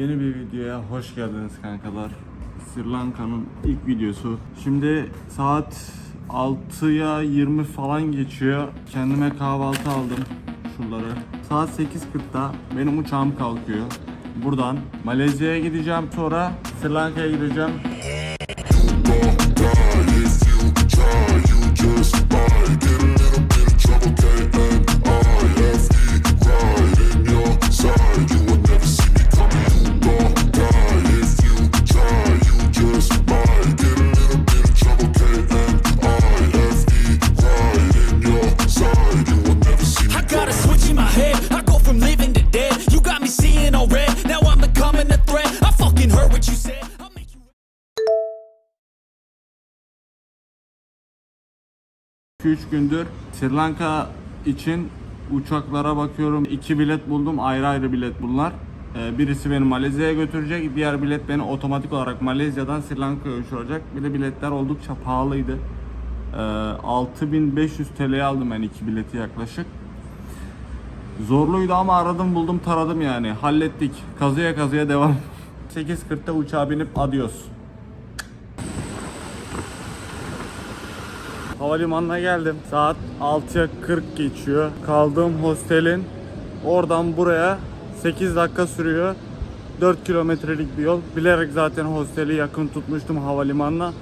Yeni bir videoya hoş geldiniz kankalar. Sri Lanka'nın ilk videosu. Şimdi saat 6'ya 20 falan geçiyor. Kendime kahvaltı aldım şunları. Saat 8.40'da benim uçağım kalkıyor. Buradan Malezya'ya gideceğim sonra Sri Lanka'ya gideceğim. 2-3 gündür Sri Lanka için uçaklara bakıyorum. İki bilet buldum. Ayrı ayrı bilet bunlar. Ee, Birisi beni Malezya'ya götürecek. Diğer bilet beni otomatik olarak Malezya'dan Sri Lanka'ya uçuracak. Bir de biletler oldukça pahalıydı. Ee, 6500 TL'ye aldım ben iki bileti yaklaşık. Zorluydu ama aradım buldum taradım yani. Hallettik. Kazıya kazıya devam. 8.40'da uçağa binip adios. Havalimanına geldim. Saat 6'ya 40 geçiyor. Kaldığım hostelin oradan buraya 8 dakika sürüyor. 4 kilometrelik bir yol. Bilerek zaten hosteli yakın tutmuştum havalimanına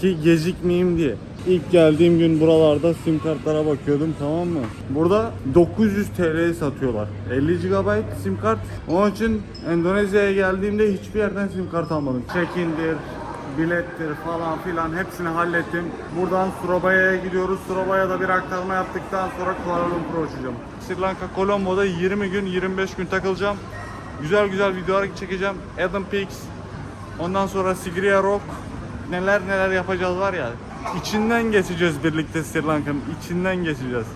ki gecikmeyeyim diye. İlk geldiğim gün buralarda sim kartlara bakıyordum tamam mı? Burada 900 TL satıyorlar. 50 GB sim kart. Onun için Endonezya'ya geldiğimde hiçbir yerden sim kart almadım. Check-in'dir, bilettir falan filan hepsini hallettim. Buradan Surabaya'ya gidiyoruz. Surabaya'da bir aktarma yaptıktan sonra Kuala Lumpur'a uçacağım. Sri Lanka Colombo'da 20 gün 25 gün takılacağım. Güzel güzel videolar çekeceğim. Adam Peaks. Ondan sonra Sigiriya Rock. Neler neler yapacağız var ya. İçinden geçeceğiz birlikte Sri Lanka'nın. içinden geçeceğiz.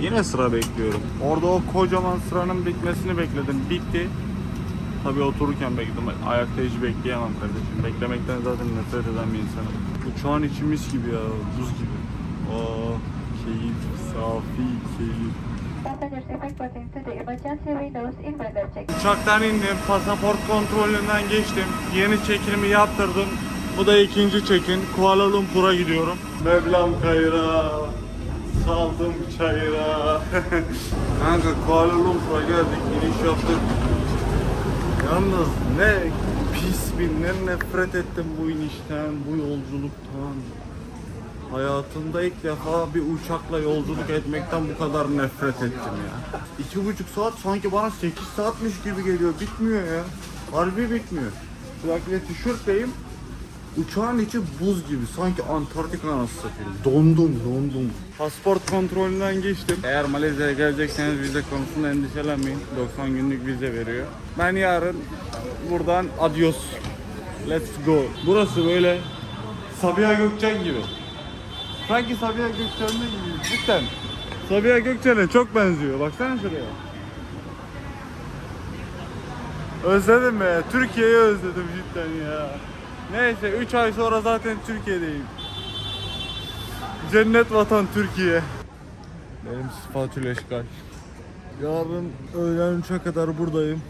Yine sıra bekliyorum. Orada o kocaman sıranın bitmesini bekledim. Bitti. Tabii otururken bekledim. Ayakta hiç bekleyemem kardeşim. Beklemekten zaten nefret eden bir insanım. Uçağın içi mis gibi ya. Buz gibi. Aa, keyif. Safi keyif. Uçaktan indim. Pasaport kontrolünden geçtim. Yeni çekimi yaptırdım. Bu da ikinci çekin. Kuala Lumpur'a gidiyorum. Mevlam kayıra. Saldım çayıra. Kanka Kuala Lumpur'a geldik. iniş yaptık. Yalnız ne pis bir ne nefret ettim bu inişten, bu yolculuktan. Hayatımda ilk defa bir uçakla yolculuk etmekten bu kadar nefret ettim ya. İki buçuk saat sanki bana 8 saatmiş gibi geliyor. Bitmiyor ya. Harbi bitmiyor. Sürekli tişörtteyim. Uçağın içi buz gibi. Sanki Antarktika nasıl satayım. Dondum, dondum. Pasport kontrolünden geçtim. Eğer Malezya'ya gelecekseniz vize konusunda endişelenmeyin. 90 günlük vize veriyor. Ben yarın buradan adios. Let's go. Burası böyle Sabiha Gökçen gibi. Sanki Sabiha Gökçen'de gibi. Cidden. Sabiha Gökçen'e çok benziyor. Baksana şuraya. Özledim be. Türkiye'yi özledim cidden ya. Neyse 3 ay sonra zaten Türkiye'deyim. Cennet vatan Türkiye. Benim spatül eşkal. Yarın öğlen 3'e kadar buradayım.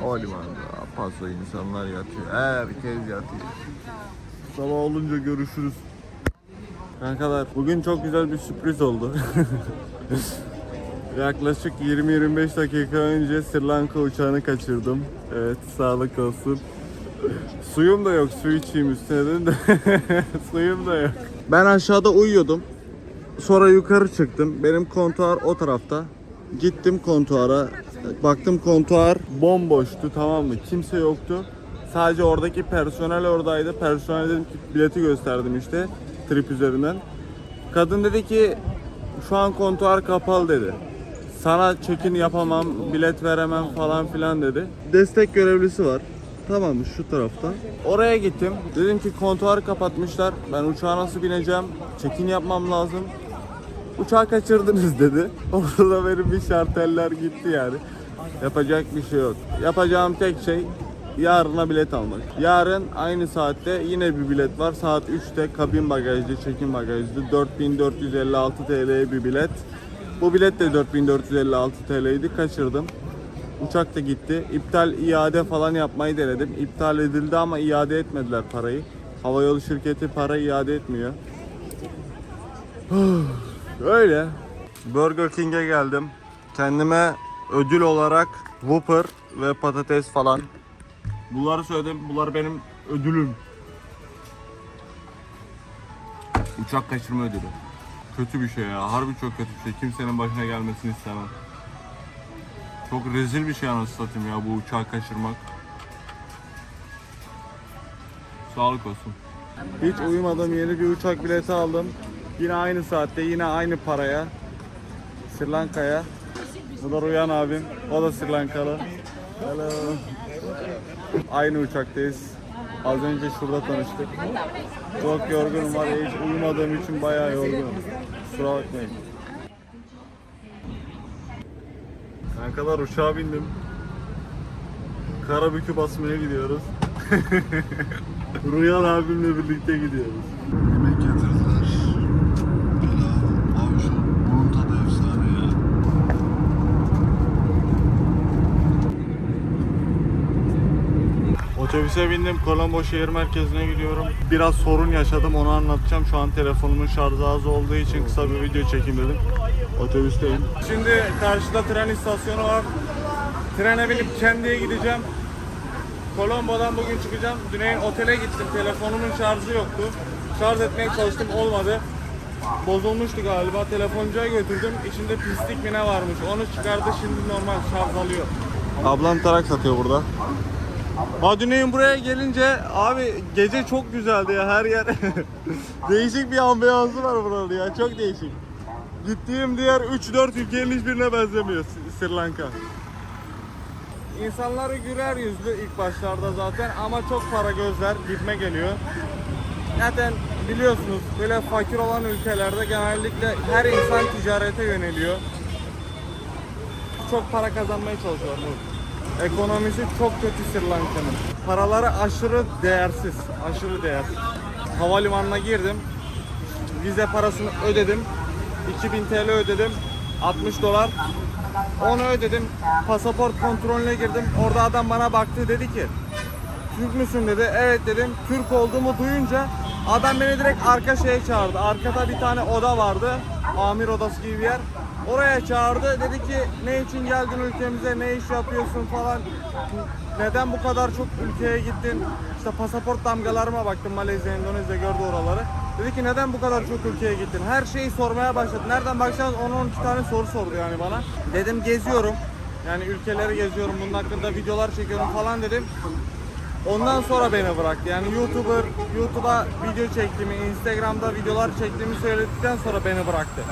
Havalimanında paso insanlar yatıyor. Herkes yatıyor. Sabah olunca görüşürüz. Kankalar bugün çok güzel bir sürpriz oldu. Yaklaşık 20-25 dakika önce Sri Lanka uçağını kaçırdım. Evet sağlık olsun. Suyum da yok su içeyim üstüne dedim de suyum da yok. Ben aşağıda uyuyordum. Sonra yukarı çıktım. Benim kontuar o tarafta. Gittim kontuara. Baktım kontuar bomboştu tamam mı? Kimse yoktu. Sadece oradaki personel oradaydı. Personel dedim ki bileti gösterdim işte trip üzerinden. Kadın dedi ki şu an kontuar kapalı dedi. Sana check-in yapamam, bilet veremem falan filan dedi. Destek görevlisi var. Tamam şu tarafta. Oraya gittim. Dedim ki kontuarı kapatmışlar. Ben uçağa nasıl bineceğim? Check-in yapmam lazım. Uçağı kaçırdınız dedi. Orada da benim bir şarteller gitti yani. Yapacak bir şey yok. Yapacağım tek şey yarına bilet almak. Yarın aynı saatte yine bir bilet var. Saat 3'te kabin bagajlı, check-in bagajlı 4456 TL'ye bir bilet. Bu bilet de 4456 TL'ydi. Kaçırdım. Uçak da gitti. İptal iade falan yapmayı denedim. İptal edildi ama iade etmediler parayı. Havayolu şirketi para iade etmiyor. Öyle. Burger King'e geldim. Kendime ödül olarak Whopper ve patates falan. Bunları söyledim. Bunlar benim ödülüm. Uçak kaçırma ödülü. Kötü bir şey ya. Harbi çok kötü bir şey. Kimsenin başına gelmesini istemem. Çok rezil bir şey anasını satayım ya bu uçağı kaçırmak. Sağlık olsun. Hiç uyumadım yeni bir uçak bileti aldım. Yine aynı saatte yine aynı paraya. Sri Lanka'ya. Bu da Rüyan abim. O da Sri Lankalı. Hello. Aynı uçaktayız. Az önce şurada tanıştık. Çok yorgunum var hiç uyumadığım için bayağı yorgunum. Kusura bakmayın. Ben kadar uçağa bindim. Karabük'ü basmaya gidiyoruz. Rüyan abimle birlikte gidiyoruz. Yemek getirdiler. Pilav, avşan, bunun tadı efsane ya. Otobüse bindim. Colombo şehir merkezine gidiyorum. Biraz sorun yaşadım onu anlatacağım. Şu an telefonumun şarjı az olduğu için kısa bir video çekeyim dedim. Otobüsteyim. Şimdi karşıda tren istasyonu var. Trene binip Kendi'ye gideceğim. Colombo'dan bugün çıkacağım. Düneyin otele gittim. Telefonumun şarjı yoktu. Şarj etmeye çalıştım olmadı. Bozulmuştu galiba. Telefoncuya götürdüm. İçinde pislik mi ne varmış. Onu çıkardı şimdi normal şarj alıyor. Ablam tarak satıyor burada. Madüney'in buraya gelince abi gece çok güzeldi ya her yer. değişik bir ambiyansı var buranın ya çok değişik. Gittiğim diğer 3-4 ülkenin hiçbirine benzemiyor Sri Lanka. İnsanları güler yüzlü ilk başlarda zaten ama çok para gözler gitme geliyor. Zaten biliyorsunuz böyle fakir olan ülkelerde genellikle her insan ticarete yöneliyor. Çok para kazanmaya çalışıyor bu. Ekonomisi çok kötü Sri Lanka'nın. Paraları aşırı değersiz. Aşırı değersiz. Havalimanına girdim. Vize parasını ödedim. 2000 TL ödedim. 60 dolar. Onu ödedim. Pasaport kontrolüne girdim. Orada adam bana baktı dedi ki Türk müsün dedi. Evet dedim. Türk olduğumu duyunca adam beni direkt arka şeye çağırdı. Arkada bir tane oda vardı. Amir odası gibi bir yer. Oraya çağırdı. Dedi ki ne için geldin ülkemize, ne iş yapıyorsun falan. Neden bu kadar çok ülkeye gittin? İşte pasaport damgalarıma baktım Malezya, Endonezya gördü oraları. Dedi ki neden bu kadar çok ülkeye gittin? Her şeyi sormaya başladı. Nereden bakacağız 10-12 tane soru sordu yani bana. Dedim geziyorum. Yani ülkeleri geziyorum. Bunun hakkında videolar çekiyorum falan dedim. Ondan sonra beni bıraktı. Yani YouTuber, YouTube'a video çektiğimi, Instagram'da videolar çektiğimi söyledikten sonra beni bıraktı.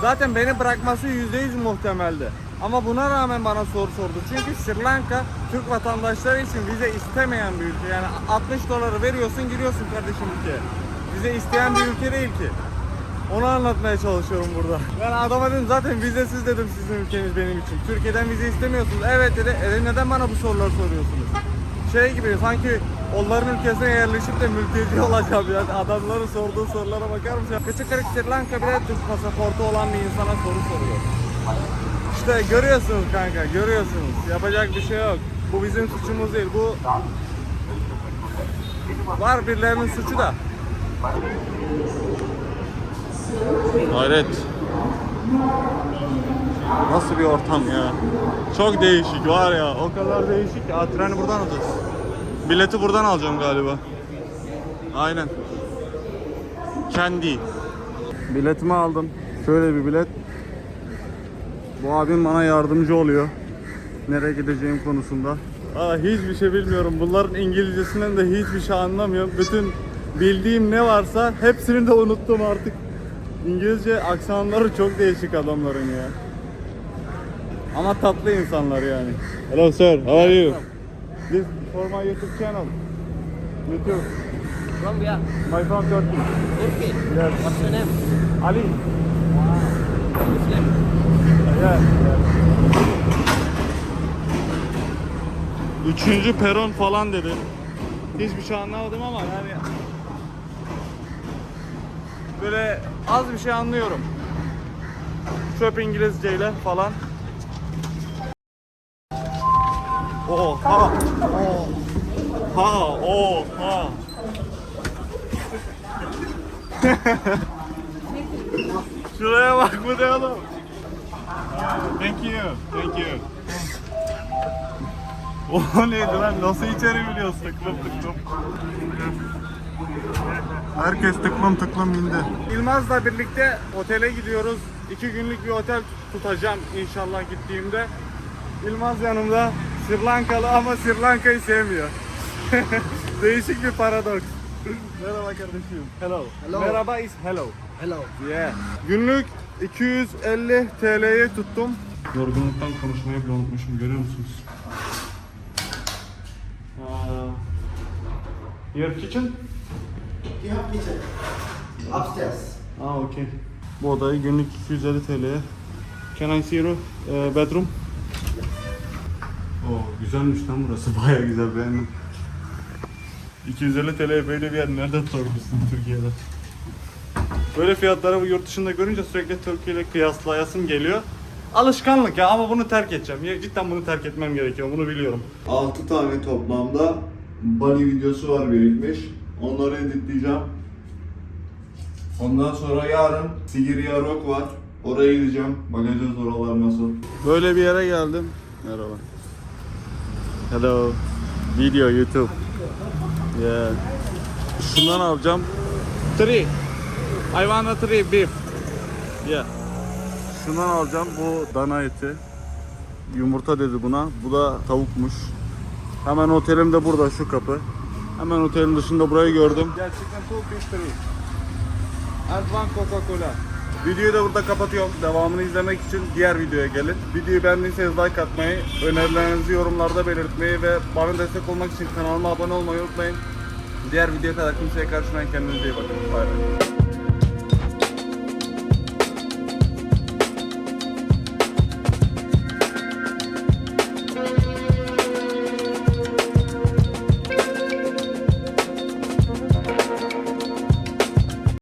Zaten beni bırakması %100 muhtemeldi. Ama buna rağmen bana soru sordu. Çünkü Sri Lanka Türk vatandaşları için vize istemeyen bir ülke. Yani 60 doları veriyorsun giriyorsun kardeşim ülkeye. Vize isteyen bir ülke değil ki. Onu anlatmaya çalışıyorum burada. Ben adama dedim zaten vizesiz dedim sizin ülkeniz benim için. Türkiye'den vize istemiyorsunuz. Evet dedi. E neden bana bu soruları soruyorsunuz? Şey gibi sanki onların ülkesine yerleşip de mülteci olacağım yani adamların sorduğu sorulara bakar mısın? Küçük kırık Sri Lanka bile Türk pasaportu olan bir insana soru soruyor. İşte görüyorsunuz kanka görüyorsunuz. Yapacak bir şey yok. Bu bizim suçumuz değil. Bu var birilerinin suçu da. Hayret. Nasıl bir ortam ya? Çok değişik var ya. O kadar değişik. Aa, treni buradan alacağız. Bileti buradan alacağım galiba. Aynen. Kendi. Biletimi aldım. Şöyle bir bilet. Bu abim bana yardımcı oluyor. Nereye gideceğim konusunda. Aa, hiçbir şey bilmiyorum. Bunların İngilizcesinden de hiçbir şey anlamıyorum. Bütün bildiğim ne varsa hepsini de unuttum artık. İngilizce aksanları çok değişik adamların ya. Ama tatlı insanlar yani. Hello sir, how are you? This for my YouTube channel. YouTube. From where? My from Turkey. Turkey. Yes. What's your name? Ali. Muslim. Yeah. Üçüncü peron falan dedi. Hiçbir şey anlamadım ama yani böyle az bir şey anlıyorum. Çöp İngilizceyle falan. Oha. Oha. Oha. Şuraya bak bu ne oğlum? Thank you. Thank you. O neydi lan? Nasıl içeri biliyoruz tıklım tıklım. Herkes tıklım tıklım indi. İlmaz'la birlikte otele gidiyoruz. İki günlük bir otel tutacağım inşallah gittiğimde. İlmaz yanımda Sri Lankalı ama Sri Lanka'yı sevmiyor. Değişik bir paradoks. Merhaba kardeşim. Hello. Merhaba is hello. Hello. Yeah. Günlük 250 TL'ye tuttum. Yorgunluktan konuşmayı bile unutmuşum görüyor musunuz? Your kitchen? You have kitchen. Upstairs. Ah okay. Bu odayı günlük 250 TL'ye. Can I see your uh, bedroom? Oo güzelmiş lan burası. Baya güzel beğendim. 250 TL'ye böyle bir yer nerede tutabilirsin Türkiye'de? Böyle fiyatları bu yurt dışında görünce sürekli Türkiye ile kıyaslayasım geliyor. Alışkanlık ya ama bunu terk edeceğim. Ya, cidden bunu terk etmem gerekiyor. Bunu biliyorum. 6 tane toplamda Bali videosu var birikmiş. Onları editleyeceğim. Ondan sonra yarın Sigiriya Rock var. Oraya gideceğim. Bakacağız oralar nasıl. Böyle bir yere geldim. Merhaba. Hello. Video YouTube. Yeah. Şundan alacağım. Three. I want a three beef. Yeah. Şundan alacağım. Bu dana eti. Yumurta dedi buna. Bu da tavukmuş. Hemen otelim de burada şu kapı. Hemen otelin dışında burayı gördüm. Gerçekten three. And one Coca-Cola. Videoyu da burada kapatıyorum. Devamını izlemek için diğer videoya gelin. Videoyu beğendiyseniz like atmayı, önerilerinizi yorumlarda belirtmeyi ve bana destek olmak için kanalıma abone olmayı unutmayın. Diğer videoya kadar kimseye karışmayın. Kendinize iyi bakın. Bay bay.